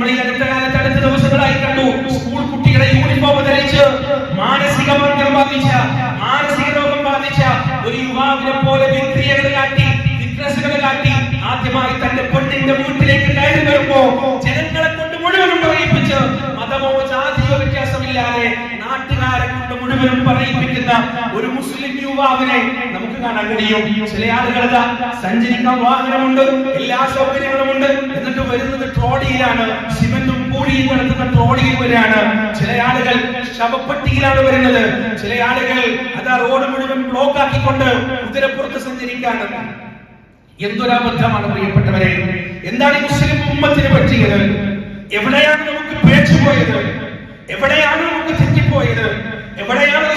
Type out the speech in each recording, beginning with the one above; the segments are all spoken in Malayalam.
നമ്മൾ ഈ അടുത്ത കാലത്ത് അടുത്ത ദിവസങ്ങളായി കണ്ടു. സ്കൂൾ കുട്ടികളെ യൂണിഫോം ധരിച്ച് മാനസിക മർദ്ദം ബാധിച്ച മാനസിക രോഗം ബാധിച്ച ഒരു യുവാവിനെ പോലെ വിക്രിയകൾ കാട്ടി വിക്രസുകൾ കാട്ടി ആദ്യമായി തന്റെ പെണ്ണിന്റെ വീട്ടിലേക്ക് കയറി വരുമ്പോ മുഴുവനും പറയിപ്പിക്കുന്ന ഒരു മുസ്ലിം യുവാവിനെ നമുക്ക് കാണാൻ കഴിയും. ചില ആളുകൾ സഞ്ചരിക്കാൻ വാഹനമുണ്ട് എല്ലാ സൗകര്യങ്ങളുമുണ്ട്. എന്നിട്ട് വരുന്നത് ട്രോളിയിലാണ് സിമന്റും കൂടിയും നടത്തുന്ന ട്രോളിയിൽ വരികയാണ്. ചില ആളുകൾ ശവപ്പെട്ടിയിലാണ് വരുന്നത്. ചില ആളുകൾ അതാ റോഡ് മുഴുവൻ ബ്ലോക്ക് ആക്കിക്കൊണ്ട് കുതിരപ്പുറത്ത് സഞ്ചരിക്കാണ്. എന്തൊരബദ്ധമാണ് പ്രിയപ്പെട്ടവരെ? എന്താണ് മുസ്ലിം ഉമ്മത്തിന് പറ്റിയത്? എവിടെയാണ് നമുക്ക് പേച്ചു പോയത്? എവിടെയാണ് നമുക്ക് തെറ്റിപ്പോയത്? എവിടെയാണ്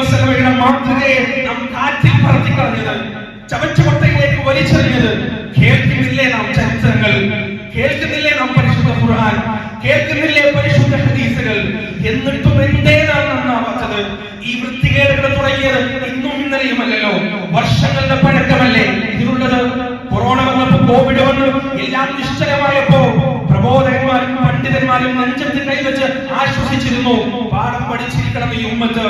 വസല്ലമയുടെ മാതൃകയെ നാം കാറ്റിൽ പറത്തി കളഞ്ഞത്? ചവറ്റുകൊട്ടയിലേക്ക് വലിച്ചെറിഞ്ഞത് കേൾക്കുന്നില്ലേ നാം ചരിത്രങ്ങൾ? കേൾക്കുന്നില്ലേ നാം പരിശുദ്ധ ഖുർആൻ? കേൾക്കുന്നില്ലേ പരിശുദ്ധ ഹദീസുകൾ? എന്നിട്ടും എന്തേ നാം നന്നാവാത്തത്? ഈ വൃത്തികേടുകൾ തുടങ്ങിയത് ഇന്നും ഇന്നലെയുമല്ലല്ലോ. വർഷങ്ങളുടെ പഴക്കമല്ലേ? ഇതിനുള്ളത് കൊറോണ വന്നപ്പോ കോവിഡ് വന്നു എല്ലാം നിശ്ചലമായപ്പോ പണ്ഡിതന്മാരും മഞ്ചത്തിൽ കൈവച്ച് ആശ്വസിച്ചിരുന്നു. പാഠം പഠിച്ചിരിക്കണം ഈ ഉമ്മത്ത്.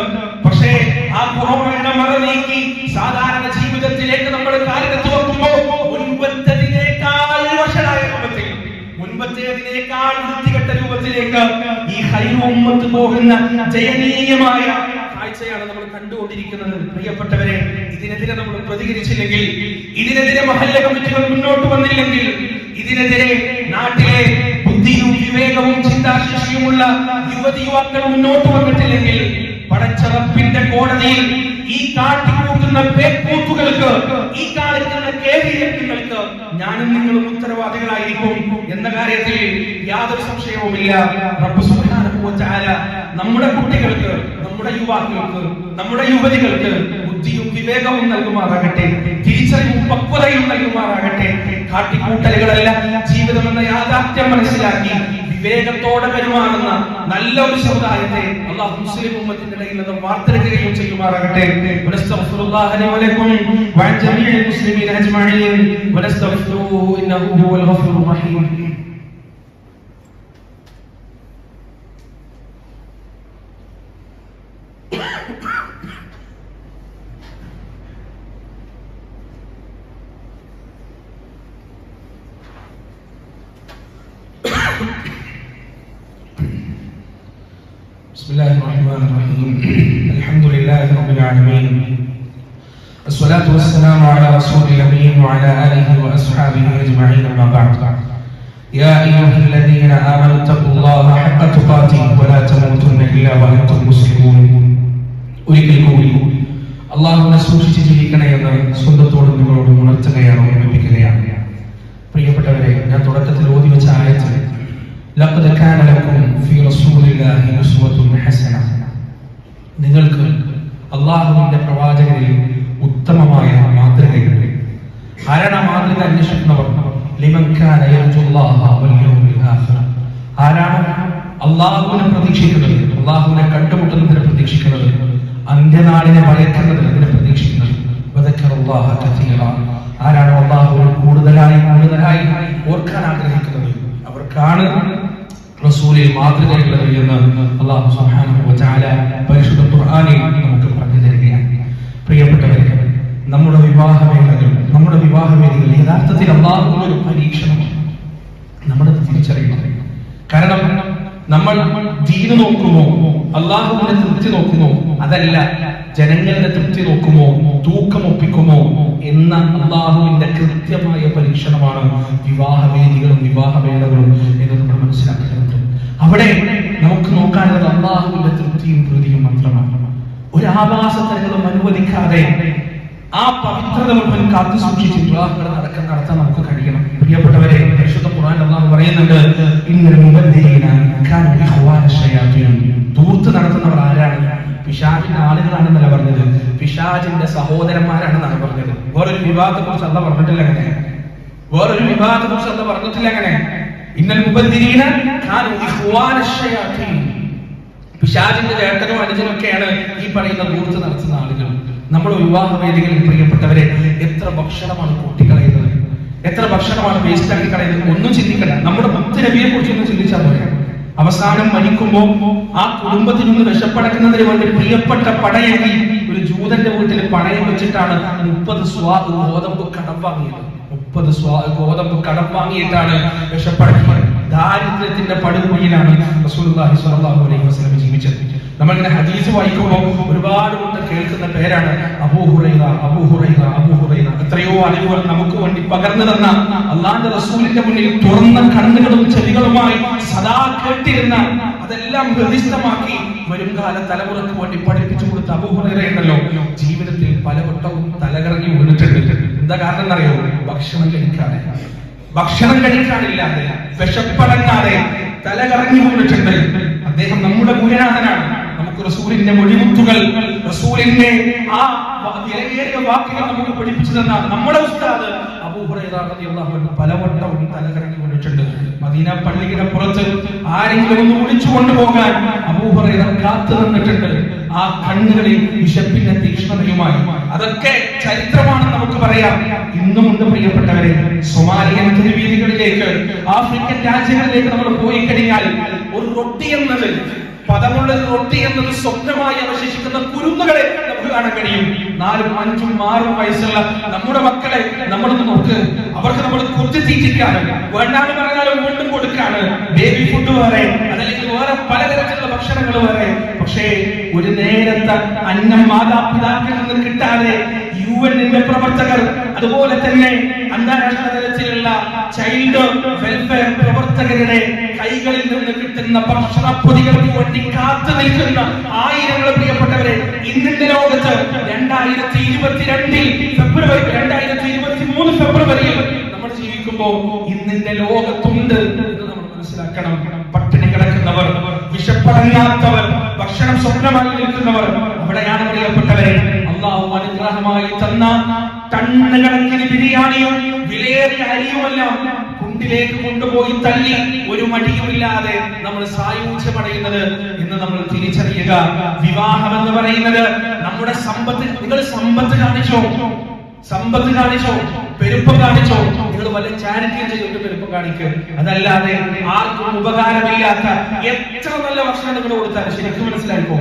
പക്ഷേ ആ കൊറോണയുടെ മറ നീക്കി സാധാരണ ജീവിതത്തിലേക്ക് നമ്മൾ കാലെടുത്ത് വെക്കുമ്പോ ഈ ഉമ്മത്ത് ജയനീയമായ കാഴ്ചയാണ് നമ്മൾ കണ്ടുകൊണ്ടിരിക്കുന്നത്. പ്രിയപ്പെട്ടവരെ ഇതിനെതിരെ നമ്മൾ ഇതിനെതിരെ മഹല്ല കമ്മിറ്റികൾ മുന്നോട്ട് വന്നില്ലെങ്കിൽ ഇതിനെതിരെ നാട്ടിലെ ബുദ്ധിയും വിവേകവും ചിന്താശേഷിയുമുള്ള യുവതി യുവാക്കൾ മുന്നോട്ട് വന്നിട്ടില്ലെങ്കിൽ പടച്ചറപ്പിന്റെ കോടതിയിൽ ഈ കാട്ടിക്കൂട്ടുന്ന പേക്കൂത്തുകൾക്ക് ഈ കാണിക്കുന്ന കേന്ദ്രീയങ്ങൾക്ക് ഞാനും നിങ്ങളും ഉത്തരവാദികളായിരിക്കും എന്ന കാര്യത്തിൽ യാതൊരു സംശയവുമില്ല. റബ്ബ് നമ്മുടെ കുട്ടികൾക്ക് നമ്മുടെ യുവാക്കൾക്ക് നമ്മുടെ യുവതികൾക്ക് ബുദ്ധിയും വിവേകവും നൽകുമാറാകട്ടെ. തിരിച്ചറിവും പക്വതയും നൽകുമാറാകട്ടെ കാട്ടിക്കൂട്ടലുകളല്ല ജീവിതം എന്ന യാഥാർത്ഥ്യം മനസ്സിലാക്കി വിവേകത്തോടെ പെരുമാറുന്ന നല്ല ഒരു സമുദായത്തെ അള്ളാഹു മുസ്ലിം ഉമ്മത്തിന്റെ ഇടയിൽ നിന്ന് വാർത്തെടുക്കുകയും ചെയ്യുമാറാകട്ടെ. വനസ്തഗ്ഫിറുല്ലാഹ ലി വലക്കും വഅൻ ജമീഇൽ മുസ്ലിമീന അജ്മഈൻ. വനസ്തഗ്ഫിറുഹു ഇന്നഹു الله الرحمن الرحيم الحمد لله رب العالمين الصلاة والسلام على رسول الأمين وعلى آله وأصحابه أجمعين أما بعد يا أيها الذين آمنوا اتقوا الله حق تقاته ولا تموتن إلا وأنتم مسلمون ഒരിക്കൽ കൂടി അള്ളാഹുവിനെ സൂക്ഷിച്ച് ജീവിക്കണേ എന്ന് സ്വന്തത്തോടും നിങ്ങളോട് ഉണർത്തുകയാണ് ഓർമ്മിപ്പിക്കുകയാണ് പ്രിയപ്പെട്ടവരെ ഞാൻ തുടക്കത്തിൽ ഓതി വെച്ച ആയത്തിൽ ലഖദ് കാന ലക്കും ഫീ റസൂലില്ലാഹി ഉസ്വത്തുൻ ഹസന നിങ്ങൾക്ക് അള്ളാഹുവിന്റെ പ്രവാചകനിൽ ഉത്തമമായ മാതൃകയുണ്ട് ആരാണ് മാതൃക അന്വേഷിക്കുന്നവർ? ലിമൻ കാന യർജുല്ലാഹ വൽ യൗമിൽ ആഖിർ ആരാണ് അള്ളാഹുവിനെ പ്രതീക്ഷിക്കുന്നത്? അള്ളാഹുവിനെ കണ്ടുമുട്ടുന്നതിനെ പ്രതീക്ഷിക്കുന്നത്? അന്ത്യനാളിനെ ഭയക്കുന്നത് അതിനെ പ്രതീക്ഷിക്കുന്നത്? ആരാണോ അള്ളാഹു കൂടുതലായി കൂടുതലായി ഓർക്കാൻ ആഗ്രഹിക്കുന്നത്? അവർക്കാണ് റസൂലിൽ മാതൃകയുള്ളത് എന്ന് അള്ളാഹു സുബ്ഹാനഹു വ തആല പരിശുദ്ധ ഖുർആനിൽ നമുക്ക് പറഞ്ഞു തരികയാണ്. പ്രിയപ്പെട്ടവരെ നമ്മുടെ വിവാഹവേളകൾ നമ്മുടെ വിവാഹവേദികൾ യഥാർത്ഥത്തിൽ അള്ളാഹുവിന്റെ ഒരു പരീക്ഷണമാണ്. നമ്മുടെ തിരിച്ചറിയുന്നത് കാരണം നമ്മൾ ദീന് നോക്കുമോ അള്ളാഹുവിന്റെ തൃപ്തി നോക്കുമോ അതല്ല ജനങ്ങളുടെ തൃപ്തി നോക്കുമോ തൂക്കം ഒപ്പിക്കുമോ എന്ന അള്ളാഹുവിന്റെ കൃത്യമായ പരീക്ഷണമാണ് വിവാഹവേദികളും വിവാഹവേളകളും എന്ന് നമ്മൾ മനസ്സിലാക്കേണ്ടതുണ്ട്. അവിടെ നമുക്ക് നോക്കാനുള്ളത് അള്ളാഹുവിന്റെ തൃപ്തിയും പ്രീതിയും മാത്രമാണ്. ഒരു ആവാസത്തരങ്ങളും അനുവദിക്കാതെ ആ പവിത്രത മുഴുവൻ കാത്തു സൂക്ഷിച്ച് വിവാഹങ്ങൾ നടക്കാൻ നടത്താൻ നമുക്ക് കഴിയണം. പ്രിയപ്പെട്ടവരെ പരിശുദ്ധ ഖുർആൻ അള്ളാഹു പറയുന്നുണ്ട് ദൂർത്ത് നടത്തുന്നവർ ആരാണ്? പിശാചിന്റെ ആളുകളാണെന്നല്ല പറഞ്ഞത്. പിശാചിന്റെ സഹോദരന്മാരാണെന്നാണ് പറഞ്ഞത്. വേറൊരു വിവാഹത്തെ കുറിച്ച് അല്ല പറഞ്ഞിട്ടില്ല അങ്ങനെ. വേറൊരു വിവാഹത്തെ കുറിച്ച് അല്ല പറഞ്ഞിട്ടില്ല അങ്ങനെ. ഇന്നൽ മുബദ്ദിരീന കാനു ഇഖ്വാന ശയാത്തീൻ പിശാചിന്റെ ചേട്ടനും അനുജനൊക്കെയാണ് ഈ പറയുന്ന ദൂർത്ത് നടത്തുന്ന ആളുകൾ. നമ്മൾ വിവാഹ വേദികളിൽ പ്രിയപ്പെട്ടവരെ എത്ര ഭക്ഷണമാണ് കൂട്ടിക്കളയുന്നത്? എത്ര ഭക്ഷണമാണ് വേസ്റ്റ് ആക്കി കളയുന്നത്? ഒന്നും ചിന്തിക്കണ്ട. നമ്മുടെ മുത്ത് നബിയെ കുറിച്ച് ഒന്നും ചിന്തിച്ചാൽ പോരെ. അവസാനം മരിക്കുമ്പോൾ ആ കുടുംബത്തിൽ നിന്ന് വിഷപ്പടക്കുന്നതിന് വേണ്ടി പ്രിയപ്പെട്ട പടയെങ്കിൽ ഒരു ജൂതന്റെ വീട്ടിൽ പണയം വെച്ചിട്ടാണ് മുപ്പത് സ്വാദ് ഗോതമ്പ് കടം വാങ്ങിയത്. മുപ്പത് ഗോതമ്പ് കടം വാങ്ങിയിട്ടാണ് രക്ഷപ്പെടുന്നത് ദാരിദ്ര്യത്തിന്റെ പടുകുഴിയിലാണ് റസൂലുള്ളാഹി സ്വല്ലല്ലാഹു അലൈഹി വസല്ലം ജീവിച്ചത്. നമ്മൾ നമ്മളിങ്ങനെ ഹദീസ് വായിക്കുമ്പോൾ ഒരുപാട് കൊണ്ട് കേൾക്കുന്ന പേരാണ് അബൂഹുറൈറ അബൂഹുറൈറ അബൂഹുറൈറ എത്രയോ അറിവുകൾ നമുക്ക് വേണ്ടി പകർന്നു തന്ന അള്ളാന്റെ റസൂലിന്റെ മുന്നിൽ തുറന്ന കണ്ണുകളും ചെവികളുമായി സദാ കേട്ടിരുന്ന അതെല്ലാം ഹൃദിസ്ഥമാക്കി വരും കാല തലമുറയ്ക്ക് വേണ്ടി പഠിപ്പിച്ചു കൊടുത്ത അബൂഹുറൈറ ഉണ്ടല്ലോ. ജീവിതത്തിൽ പലവട്ടവും തലകറങ്ങി വീണിട്ടുണ്ട്. എന്താ കാരണം എന്നറിയോ? ഭക്ഷണം കഴിക്കാതെ. ഭക്ഷണം കഴിക്കാനില്ലാതെ വിശപ്പടങ്ങാതെ തലകറങ്ങി പോയിട്ടുണ്ട്. അദ്ദേഹം നമ്മുടെ ഗുരുനാഥനാണ്. നമുക്ക് റസൂലിന്റെ മൊഴിമുത്തുകൾ റസൂലിന്റെ ആ വാക്കുകൾ നമുക്ക് പഠിപ്പിച്ചു തന്ന നമ്മുടെ ഉസ്താദ് പലവട്ടം തലകറങ്ങി വീണിട്ടുണ്ട് മദീന പുറത്ത് ആരെങ്കിലും ഒന്ന് കൊണ്ടുപോകാൻ കാത്തു നിന്നിട്ടുണ്ട് ആ കണ്ണുകളിൽ വിശപ്പിന്റെ തീക്ഷ്ണതയുമായി. അതൊക്കെ ചരിത്രമാണ് നമുക്ക് പറയാം. ഇന്നും ഉണ്ട് പ്രിയപ്പെട്ടവരെ. സൊമാലിയൻ തെരുവീതികളിലേക്ക് ആഫ്രിക്കൻ രാജ്യങ്ങളിലേക്ക് നമ്മൾ പോയി കഴിഞ്ഞാൽ ഒരു റൊട്ടി എന്നത് പദമുള്ള റൊട്ടി എന്നത് സ്വപ്നമായി അവശേഷിക്കുന്ന കുരുന്നുകളെ നമുക്ക് കാണാൻ കഴിയും. നാലും അഞ്ചും ആറും വയസ്സുള്ള നമ്മുടെ മക്കളെ നമ്മളൊന്ന് നോക്ക്. അവർക്ക് നമ്മൾ കുറിച്ച് തീറ്റിക്കാണ് വേണ്ടാന്ന് പറഞ്ഞാലും വീണ്ടും കൊടുക്കാണ്. ബേബി ഫുഡ് വേറെ അതല്ലെങ്കിൽ വേറെ പലതരത്തിലുള്ള ഭക്ഷണങ്ങൾ വേറെ. പക്ഷേ ഒരു നേരത്തെ അന്നം മാതാപിതാക്കളിൽ നിന്ന് കിട്ടാതെ യു എന്നിന്റെ പ്രവർത്തകർ അതുപോലെ തന്നെ അന്താരാഷ്ട്ര തലത്തിലുള്ള ചൈൽഡ് വെൽഫെയർ പ്രവർത്തകരുടെ കൈകളിൽ നിന്ന് കിട്ടുന്ന ഭക്ഷണ പൊതികൾക്ക് വേണ്ടി കാത്തു നിൽക്കുന്ന ആയിരങ്ങൾ പ്രിയപ്പെട്ടവരെ ഇന്നത്തെ ലോകത്ത് രണ്ടായിരത്തി ഇരുപത്തിരണ്ടിൽ ഫെബ്രുവരി രണ്ടായിരത്തി ഇരുപത്തി മൂന്ന് ഫെബ്രുവരിയിൽ നമ്മൾ ജീവിക്കുമ്പോ ഇന്നിന്റെ ലോകത്തുണ്ട് എന്ന് നമ്മൾ മനസ്സിലാക്കണം. പട്ടിണി കിടക്കുന്നവർ വിശപ്പടങ്ങാത്തവർ ഭക്ഷണം സ്വപ്നമായി നിൽക്കുന്നവർ അവിടെയാണ് പ്രിയപ്പെട്ടവരെ അള്ളാഹു അനുഗ്രഹമായി തന്ന ടണ്ണ് കണക്കിന് ബിരിയാണിയും വിലയേറിയ അരിയുമെല്ലാം കുണ്ടിലേക്ക് കൊണ്ടുപോയി തള്ളി ഒരു മടിയുമില്ലാതെ നമ്മൾ സായൂജ്യമടയുന്നത് എന്ന് നമ്മൾ തിരിച്ചറിയുക. വിവാഹം എന്ന് പറയുന്നത് നമ്മുടെ സമ്പത്ത് നിങ്ങൾ സമ്പത്ത് കാണിച്ചോ? സമ്പത്ത് കാണിച്ചോ പെരുപ്പം കാണിച്ചോ. നിങ്ങൾ വല്ല ചാരിറ്റിയും ചെയ്തിട്ട് പെരുപ്പം കാണിക്കും. അതല്ലാതെ ആർക്കും ഉപകാരമില്ലാത്ത എത്ര നല്ല ഭക്ഷണം നിങ്ങൾ കൊടുത്താലും ശരിക്കും മനസ്സിലായിപ്പോ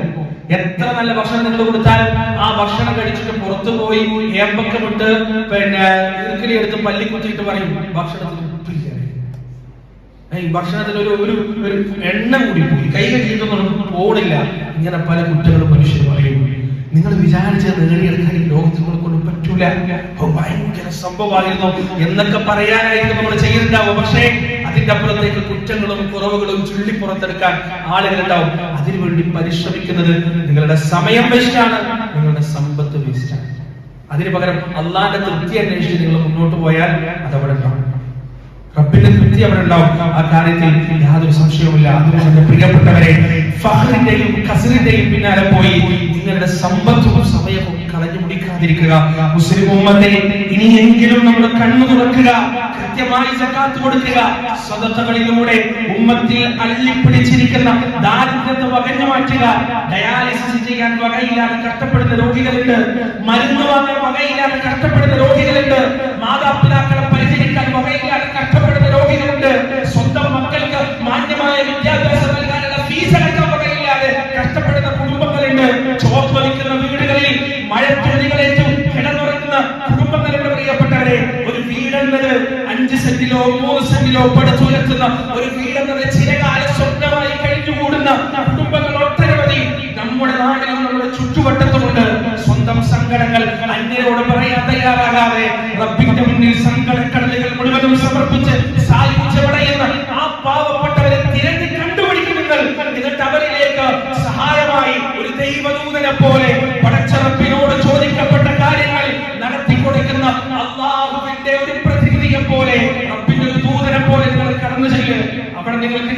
എത്ര നല്ല ഭക്ഷണം നിങ്ങൾ കൊടുത്താലും ആ ഭക്ഷണം കഴിച്ചിട്ട് പുറത്തു പോയി ഏമ്പക്കം ഇട്ട് പിന്നെ ഇറുക്കലി എടുത്ത് പല്ലി കുത്തിയിട്ട് പറയും ഭക്ഷണത്തിന് ഉപ്പില്ല. ഭക്ഷണത്തിൽ ഒരു ഒരു ഒരു എണ്ണ കൂടി പോയി കൈ കഴിഞ്ഞിട്ടൊന്നും പോണില്ല ഇങ്ങനെ പല കുറ്റങ്ങളും മനുഷ്യർ പറയും. നിങ്ങൾ വിചാരിച്ചത് കൊണ്ട് പറ്റൂല ഭയങ്കര സംഭവമായിരുന്നു. എന്നൊക്കെ പറയാനായിട്ട് നമ്മൾ ചെയ്യുന്നുണ്ടാവും പക്ഷേ അതിന്റെ അപ്പുറത്തേക്ക് കുറ്റങ്ങളും കുറവുകളും ചുള്ളി പുറത്തെടുക്കാൻ ആളുകളുണ്ടാവും. അതിനുവേണ്ടി പരിശ്രമിക്കുന്നത് നിങ്ങളുടെ സമയം വേസ്റ്റാണ് നിങ്ങളുടെ സമ്പത്ത് വേസ്റ്റാണ് അതിന് പകരം അള്ളാന്റെ തൃപ്തി അന്വേഷിച്ച് നിങ്ങൾ മുന്നോട്ട് പോയാൽ അതവിടെ ഉണ്ടാവും. റബ്ബിന്റെ തൃപ്തി അവിടെ ഉണ്ടാവും. ആ കാര്യത്തിൽ യാതൊരു സംശയവുമില്ല. അതുകൊണ്ട് പ്രിയപ്പെട്ടവരെ ഫഹറിന്റെയും കസറിന്റെയും പിന്നാലെ പോയി. നിങ്ങളുടെ സമ്പത്തും സമയവും കളഞ്ഞു മുടിക്കാതിരിക്കുക മുസ്ലിം ഉമ്മത്തെ ഇനിയെങ്കിലും നമ്മൾ കണ്ണു തുറക്കുക കൃത്യമായി സക്കാത്ത് കൊടുക്കുക. സ്വതത്തകളിലൂടെ ഉമ്മത്തിൽ അള്ളിപ്പിടിച്ചിരിക്കുന്ന ദാരിദ്ര്യത്തെ വകഞ്ഞു മാറ്റുക. ഡയാലിസിസ് ചെയ്യാൻ വകയില്ലാതെ കഷ്ടപ്പെടുന്ന രോഗികളുണ്ട്. മരുന്ന് വാങ്ങാൻ വകയില്ലാതെ കഷ്ടപ്പെടുന്ന രോഗികളുണ്ട്. മാതാപിതാക്കളെ അഞ്ച് സെന്റിലോ മൂന്ന് സെന്റിലോ പടുത്തുയർത്തുന്ന ഒരു വീടെന്നത് ചിരകാല സ്വപ്നമായി കഴിഞ്ഞുകൂടുന്ന കുടുംബങ്ങൾ ഒട്ടനവധി നമ്മുടെ നാടിനും നമ്മുടെ ചുറ്റുവട്ടത്തുമുണ്ട്. സ്വന്തം സങ്കടങ്ങൾ അന്യരോട് പറയാൻ തയ്യാറാകാതെ റബ്ബിന്റെ മുന്നിൽ സങ്കടക്കടലുകൾ മുഴുവനും സമർപ്പിച്ച് സായുജ്യമടയുന്ന ആ പാവപ്പെട്ടവരെ തിരഞ്ഞു കണ്ടുപിടിക്കും എന്നിട്ട് അവരിലേക്ക് സഹായമായി ഒരു ദൈവദൂതനെ പോലെ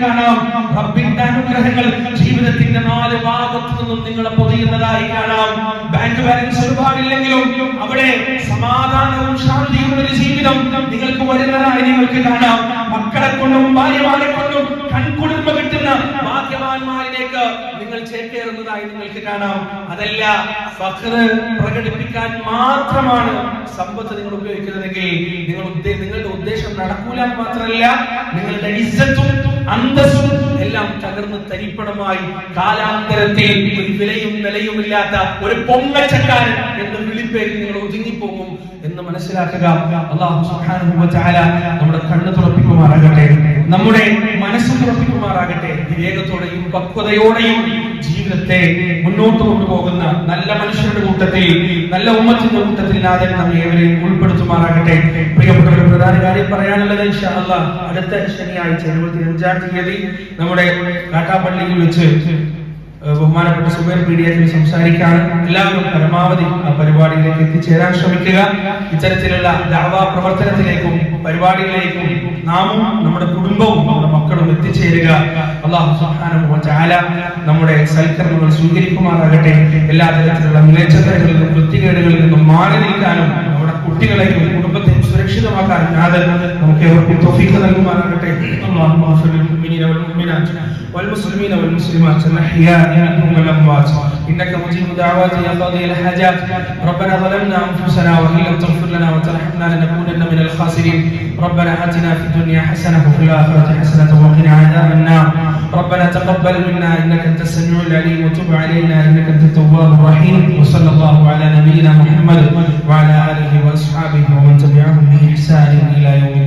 കാണാം. റബ്ബിന്റെ അനുഗ്രഹങ്ങൾ ജീവിതത്തിന്റെ നാല് ഭാഗത്തു നിന്നും നിങ്ങളെ പൊതിയുന്നതായി കാണാം. ബാങ്ക് ബാലൻസ് ഒരുപാടില്ലെങ്കിലും അവിടെ സമാധാനവും ശാന്തിയും ഒരു ജീവിതം നിങ്ങൾക്ക് വരുന്നതായി നിങ്ങൾക്ക് കാണാം. മക്കളെ കൊണ്ടും ഭാര്യമാരെ കൊണ്ടും കൺകുളിർമ കിട്ടുന്ന ഭാഗ്യവാന്മാരിലേക്ക് നിങ്ങൾ ചേക്കേറുന്നതായി നിങ്ങൾക്ക് കാണാം. അതല്ല പ്രകടിപ്പിക്കാൻ മാത്രമാണ് സമ്പത്ത് നിങ്ങൾ ഉപയോഗിക്കുന്നതെങ്കിൽ നിങ്ങൾ നിങ്ങളുടെ ഉദ്ദേശം നടക്കൂല മാത്രമല്ല നിങ്ങളുടെ ഇസ്സത്തും അന്തസ്സും എല്ലാം തകർന്ന് തരിപ്പണമായി കാലാന്തരത്തിൽ ഒരു വിലയും വിലയുമില്ലാത്ത ഒരു പൊങ്ങച്ചക്കാരൻ എന്ന് വിളിപ്പേരിൽ നിങ്ങൾ ഒതുങ്ങിപ്പോകും എന്ന് മനസ്സിലാക്കുക. അള്ളാഹു തആല നമ്മുടെ കണ്ണ് തുറപ്പിക്കുമാറാകട്ടെ. നമ്മുടെ മനസ്സ് തുറപ്പിക്കുമാറാകട്ടെ. വിവേകത്തോടെയും പക്വതയോടെയും ജീവിതത്തെ മുന്നോട്ട് കൊണ്ടുപോകുന്ന നല്ല മനുഷ്യരുടെ കൂട്ടത്തിൽ നല്ല ഉമ്മത്തിന്റെ കൂട്ടത്തിൽ നാഥൻ നമ്മെ ഏവരെയും ഉൾപ്പെടുത്തുമാറാകട്ടെ പ്രിയപ്പെട്ടവരുടെ പ്രധാന കാര്യം പറയാനുള്ളത് ഇൻഷാ അല്ലാഹ് അടുത്ത ശനിയാഴ്ച ഇരുപത്തി അഞ്ചാം തീയതി നമ്മുടെ കാട്ടാപ്പള്ളിയിൽ വെച്ച് ബഹുമാനപ്പെട്ട സുബൈർ പീഡിയത്തിൽ സംസാരിക്കാൻ എല്ലാവരും പരമാവധി ആ പരിപാടിയിലേക്ക് എത്തിച്ചേരാൻ ശ്രമിക്കുക. ഇത്തരത്തിലുള്ള ദാവാ പ്രവർത്തനത്തിലേക്കും പരിപാടികളിലേക്കും നാമും നമ്മുടെ കുടുംബവും നമ്മുടെ മക്കളും എത്തിച്ചേരുക. അള്ളാഹു തആല നമ്മുടെ സൽക്കരണങ്ങൾ സ്വീകരിക്കുമാറാകട്ടെ. എല്ലാ തരത്തിലുള്ള മുന്നേറ്റങ്ങളിൽ നിന്നും വൃത്തികേടുകളിൽ നിന്നും മാറി നിൽക്കാനും കുട്ടികളെയും കുടുംബത്തെയും സുരക്ഷിതമാക്കാനും നാഥൻ നമുക്ക് ഏവർക്കും തൗഫീഖ് നൽകുമാറാകട്ടെ അല്ലാഹുമ്മ അഗ്ഫിർ ലിൽ മുഅ്മിനീന വൽ മുഅ്മിനാത്ത് والمسلمين والمسلمات الأحياء منهم والأموات إنك مجيب دعوات يا قاضي الحاجات ربنا ظلمنا أنفسنا وإن لم تغفر لنا وترحمنا لنكونن من الخاسرين ربنا آتنا في الدنيا حسنة وفي الآخرة حسنة وقنا عذاب النار ربنا تقبل منا إنك أنت السميع العليم وتب علينا إنك أنت التواب الرحيم. وصلى الله على نبينا محمد وعلى آله وأصحابه ومن تبعهم بإحسان إلى يوم